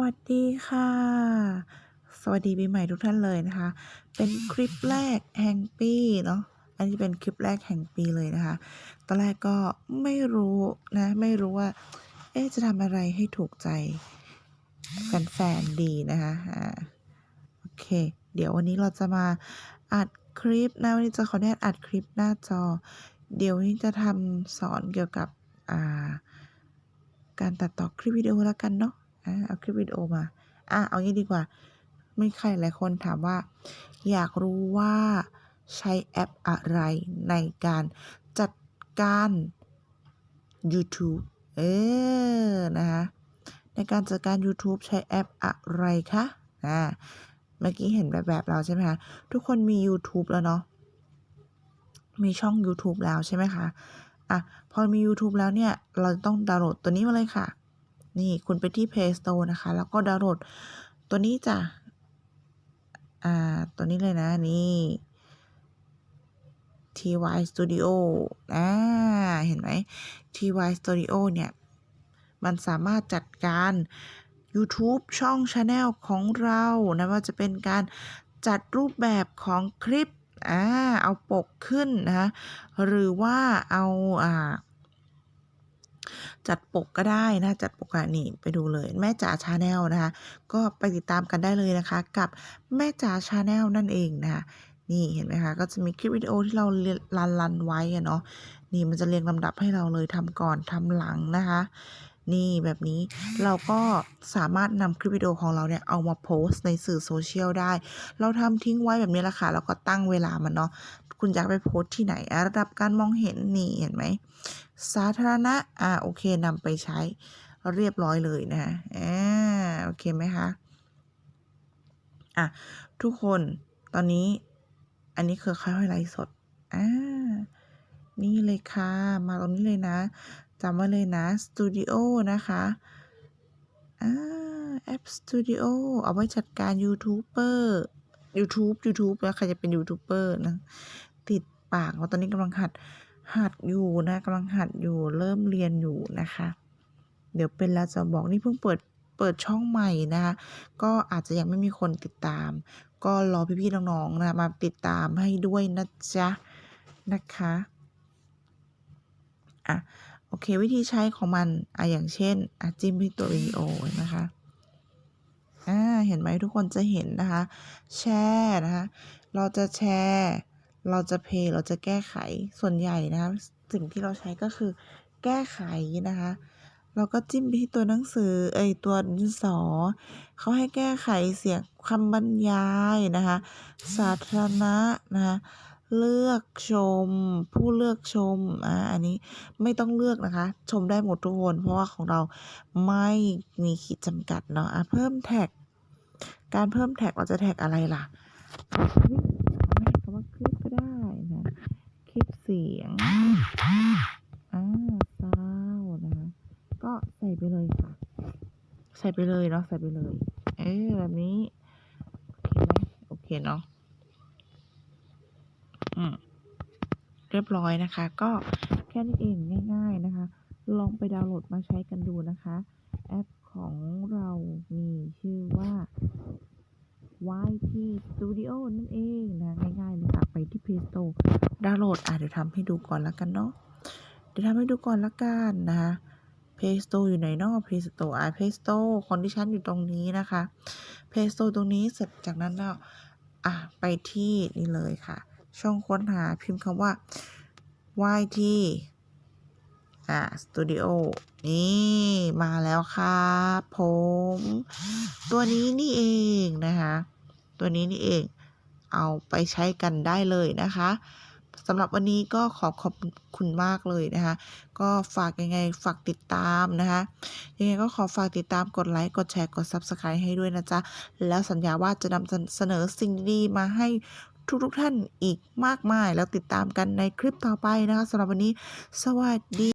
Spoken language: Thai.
วัสดีค่ะ สวัสดีปีใหม่ทุกท่านเลยนะคะ เป็นคลิปแรกแห่งปีเนาะอันนี้เป็นคลิปแรกแห่งปีเลยนะคะ ตอนแรกก็ไม่รู้นะ ไม่รู้ว่า เอ๊จะทำอะไรให้ถูกใจแฟนๆดีนะคะอ่าโอเค เดี๋ยววันนี้เราจะมาอัดคลิปนะวันนี้จะขออนุญาตอัดคลิปหน้าจอ เดี๋ยววันนี้จะทำสอนเกี่ยวกับอ่าการตัดต่อคลิปวิดีโอแล้วกันเนาะ อ่าเอาคลิปวิดีโอมาอะเอางี้ดีกว่า ไม่ใครหลายคนถามว่า อยากรู้ว่าใช้แอปอะไรในการจัดการ YouTube เออ นะคะในการจัดการ YouTube ใช้แอปอะไรคะอ่าเมื่อกี้เห็นแบบแบบเราใช่ไหมคะทุกคนมี YouTube แล้วเนาะมีช่อง YouTube แล้วใช่ไหมคะอะพอมี YouTube แล้วเนี่ย เราต้องดาวน์โหลดตัวนี้มาเลยค่ะ นี่คุณไปที่ Play Store นะคะ แล้วก็ดาวน์โหลดตัวนี้จ้ะ อ่า ตัวนี้เลยนะ นี่ TY Studio อ่า เห็นไหม TY Studio เนี่ย มันสามารถจัดการ YouTube ช่อง Channel ของเรานะว่าจะเป็นการจัดรูปแบบของคลิป อ่า เอาปกขึ้นนะคะหรือว่าเอา อ่า จัดปกก็ได้นะจัดปกอะนี่ไปดูเลยแม่จ๋าชาแนลนะคะ ก็ไปติดตามกันได้เลยนะคะ กับแม่จ๋าชาแนลนั่นเองนะคะนี่เห็นไหมคะก็จะมีคลิปวิดีโอที่เราเรันรันไว้อะเนาะนี่มันจะเรียงลำดับให้เราเลยทำก่อนทำหลังนะคะนี่แบบนี้เราก็สามารถนำคลิปวิดีโอของเราเนี่ยเอามาโพสต์ในสื่อโซเชียลได้ เราทำทิ้งไว้แบบนี้แหละค่ะแล้วก็ตั้งเวลามันเนาะคุณอยากไปโพสต์ที่ไหนระดับการมองเห็นนี่เห็นไหม สาธารณะ อ่า โอเคนำไปใช้เรียบร้อยเลยนะอ่าโอเคไหมคะ อะ ทุกคนตอนนี้ อันนี้คือค่อยๆไลฟ์สด อ่า นี่เลยค่ะ มาตรงนี้เลยนะจำไว้เลยนะ สตูดิโอนะคะ อ่า แอปสตูดิโอเอาไว้จัดการยูทูบเบอร์ YouTube YouTube แล้วใครจะเป็นยูทูบเบอร์นะ ติดปากว่าตอนนี้กำลังหัด หัดอยู่นะกำลังหัดอยู่เริ่มเรียนอยู่นะคะ เดี๋ยวเป็นแล้วจะบอกนี่เพิ่งเปิดเปิดช่องใหม่นะคะก็อาจจะยังไม่มีคนติดตาม ก็รอพี่ๆน้องๆนะมาติดตามให้ด้วยนะจ๊ะนะคะอะโอเควิธีใช้ของมันอะอย่างเช่นอะจิ้มที่ตัววิดีโอนะคะอ่าเห็นไหมทุกคนจะเห็นนะคะ แชร์นะคะ เราจะแชร์ เราจะเพย์เราจะแก้ไขส่วนใหญ่นะคะสิ่งที่เราใช้ก็คือแก้ไขนะคะ เราก็จิ้มไปที่ตัวหนังสือเอยตัวดินสอเขาให้แก้ไขเสียงคำบรรยายนะคะสาธารณะนะคะเลือกชม ผู้เลือกชมอ่าอันนี้ไม่ต้องเลือกนะคะ ชมได้หมดทุกคน เพราะว่าของเราไม่มีขีดจำกัดเนาะอะเพิ่มแท็ก การเพิ่มแท็กเราจะแท็กอะไรล่ะคลิปไม่คำว่าคลิปก็ได้นะ คลิปเสียงอ่าซาวนะคะก็ใส่ไปเลยค่ะ ใส่ไปเลยเนาะใส่ไปเลย เออแบบนี้ โอเคไหมโอเคเนาะอืมเรียบร้อยนะคะ ก็แค่นี้เองง่ายๆนะคะ ลองไปดาวน์โหลดมาใช้กันดูนะคะ แอปของเรามีชื่อว่า YT Studio นั่นเองนะง่ายๆเลยค่ะ ไปที่ Play Store ดาวน์โหลดอะเดี๋ยวทำให้ดูก่อนล้วกันเนาะเดี๋ยวทำให้ดูก่อนละกันนะคะ Play Store อยู่ไหนเนาะ Play Store อะ Play Store ของดิฉันอยู่ตรงนี้นะคะ Play Store ตรงนี้เสร็จจากนั้นแล้วอะไปที่นี่เลยค่ะ ช่องค้นหาพิมพ์คำว่า YT อ่า Studio นี่มาแล้วครับผม ตัวนี้นี่เองนะคะ ตัวนี้นี่เองเอาไปใช้กันได้เลยนะคะสำหรับวันนี้ก็ขอขอบคุณมากเลยนะคะ ก็ฝากยังไงฝากติดตามนะคะ ยังไงก็ขอฝากติดตามกดไลค์กดแชร์กด Subscribe ให้ด้วยนะจ๊ะ แล้วสัญญาว่าจะนำเสนอสิ่งดีมาให้ทุกๆท่านอีกมากมาย แล้วติดตามกันในคลิปต่อไปนะคะสำหรับวันนี้ สวัสดี